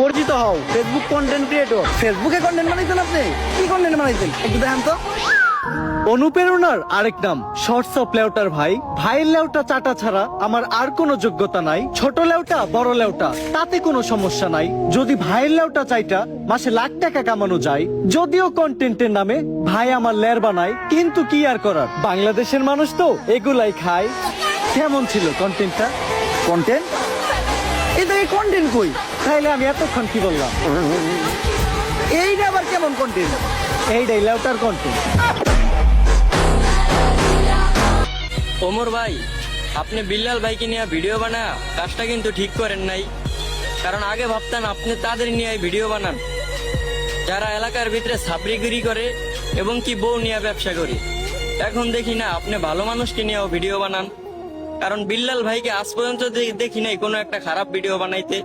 পরিচিত হও। Facebook content creator ফেসবুকে কন্টেন্ট বানাইছেন আপনি? কি কন্টেন্ট বানাইছেন? একটু দেখান তো। অনুপ্রেরণার আরেক নাম শর্টস অফ লেউটার ভাই। ভাইয়ের লেউটা চাটা ছাড়া আমার আর কোনো যোগ্যতা নাই। ছোট লেউটা বড় লেউটা তাতে কোনো সমস্যা নাই। যদি ভাইয়ের লেউটা চাইটা মাসে লাখ টাকা কামানো যায়। যদিও কন্টেন্টের নামে ভাই আমার লের বানায় কিন্তু কি আর করার? বাংলাদেশের মানুষ তো এগুলাই খায়। কেমন ছিল কন্টেন্টটা কন্টেন্ট এটা এই কন্টেন্ট কই? তাইলে আমি এতক্ষণ কি বললাম? এইটা আবার কেমন কন্টেন্ট এইটাই লেউটার কন্টেন্ট ওমর ভাই, আপনি বিল্লাল ভাইকে নিয়ে ভিডিও বানা কাজটা কিন্তু ঠিক করেন নাই। কারণ আগে ভাবতেন আপনি তাদের নিয়ে ভিডিও বানান। যারা এলাকার ভিতরে সাবরিগিরি করে এবং কি বউ নিয়ে ব্যবসা করে। এখন দেখি না, আপনি ভালো মানুষকে নিয়েও ভিডিও বানান। কারণ বিল্লাল ভাইকে আজ পর্যন্ত দেখি নাই, কোনো একটা খারাপ ভিডিও বানাইতে।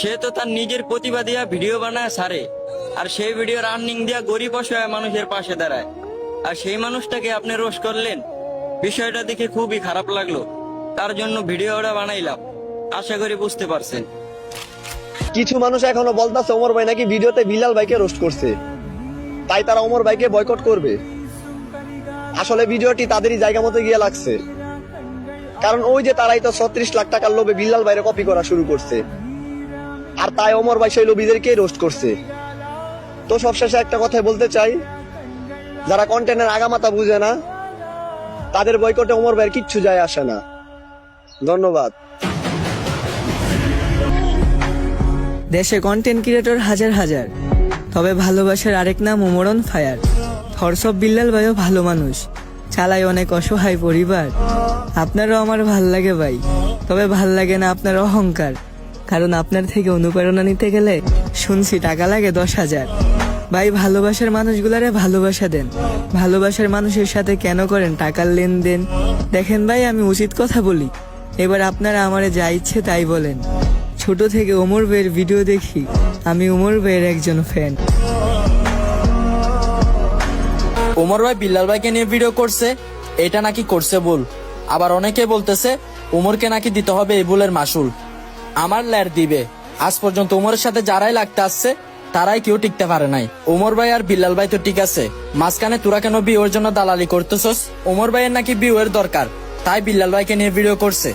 সে তো তার নিজের প্রতিভা দিয়া ভিডিও বানায় সারে, আর সেই ভিডিও রানিং দিয়া গরিব অসহায় মানুষের পাশে দাঁড়ায়। আর সেই মানুষটাকে আপনি রোশ করলেন, বিষয়টা দেখে খুবই খারাপ লাগল। তার জন্য ভিডিওটা বানাইলাম, আশা করি বুঝতে পারছেন। কিছু মানুষ এখনও বলতাছে, ওমর ভাই নাকি ভিডিওতে বিলাল ভাইকে রোস্ট করছে। তাই তারা ওমর ভাইকে বয়কট করবে। আসলে ভিডিওটি তাদেরই জায়গা মতো গিয়ে লাগছে। কারণ ওই যে তারাই তো ছত্রিশ লাখ টাকার লোভে বিল্লাল ভাইরে কপি করা শুরু করছে। আর তাই ওমর ভাই সেই লোভীদেরকেই রোস্ট করছে। তো সবশেষে একটা কথাই বলতে চাই, যারা কন্টেন্টের আগামাতা বুঝে না, তাদের বয়কটে ওমর ভাইয়ের কিচ্ছু যায় আসে না। ধন্যবাদ। দেশে কন্টেন্ট ক্রিয়েটর হাজার হাজার, তবে ভালোবাসার আরেক নাম ওমরন ফায়ার। থরসব বিল্লাল ভাইও ভালো মানুষ। চালায় অনেক অসহায় পরিবার। আপনারও আমার ভালো লাগে ভাই। তবে ভালো লাগে না আপনার অহংকার। কারণ আপনার থেকে অনুপ্রেরণা নিতে গেলে শুনছি টাকা লাগে দশ হাজার। ভাই, ভালোবাসার মানুষগুলারে ভালোবাসা দেন। ভালোবাসার মানুষের সাথে কেন করেন টাকার লেনদেন? দেখেন ভাই, আমি উচিত কথা বলি। এবার আপনারা আমারে যা ইচ্ছে তাই বলেন। ছোট থেকে ওমর ভাইয়ের ভিডিও দেখি। আমি ওমর ভাইয়ের একজন ফ্যান ওমর ভাই বিল্লাল ভাইকে নিয়ে ভিডিও করছে, এটা নাকি করছে ভুল। আবার অনেকে বলতেছে, উমরকে নাকি দিতে হবে এই ভুলের মাসুল। আমার ল্যার দিবে। আজ পর্যন্ত উমরের সাথে যারাই লাগতে আসছে, তারাই কেউ টিকতে পারে নাই। ওমর ভাই আর বিল্লাল ভাই তো ঠিক আছে। মাঝখানে তোরা কেন বিয়ের জন্য দালালি করতেছস? ওমর ভাইয়ের নাকি বিয়ের দরকার। তাই বিল্লাল ভাইকে নিয়ে ভিডিও করছে।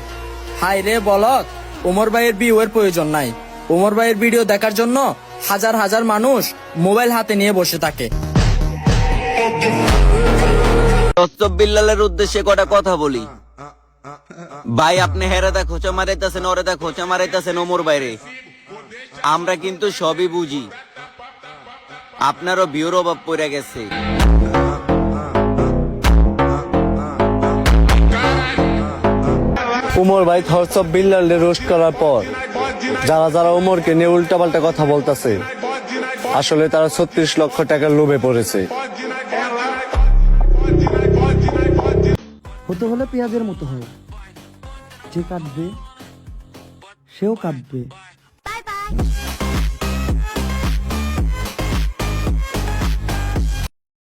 হাই রে বলত ওমর ভাইয়ের বিয়ের প্রয়োজন নাই। ওমর ভাইয়ের ভিডিও দেখার জন্য হাজার হাজার মানুষ মোবাইল হাতে নিয়ে বসে থাকে। বিল্লালের উদ্দেশ্যে কটা কথা বলি। ভাই, আপনি হেরাদা খোঁচা মারাইতেছেন ওরেদা খোঁচা মারাইতেছেন ওমর বাইরে আমরা কিন্তু সবই বুঝি। আপনারও বিয়ের অভাব পড়ে গেছে। উমর ভাই থরসব বিল্লালে রোস্ট করার পর যারা যারা উমরকে নিয়ে উল্টাপাল্টা কথা বলতেছে, আসলে তারা ছত্রিশ লক্ষ টাকার লোভে পড়েছে। হতে হলে পেঁয়াজের মতো হয়। যে কাঁদবে সেও কাঁদবে